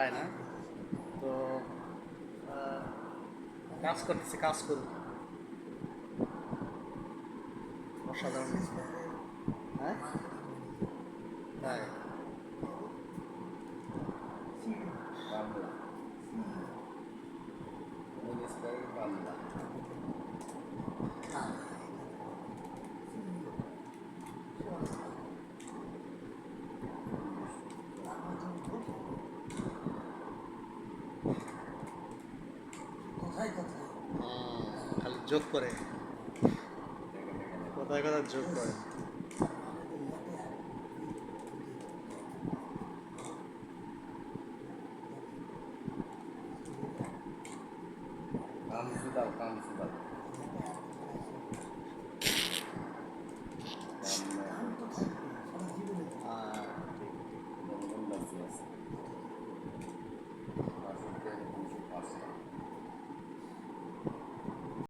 তাই না। তো কাজ করতেছে কাজ করুন অসাধারণ হ্যাঁ? তাই। খালি যোগ করে। কোথায় কোথায় যোগ করে। কাম দাও কাম দাও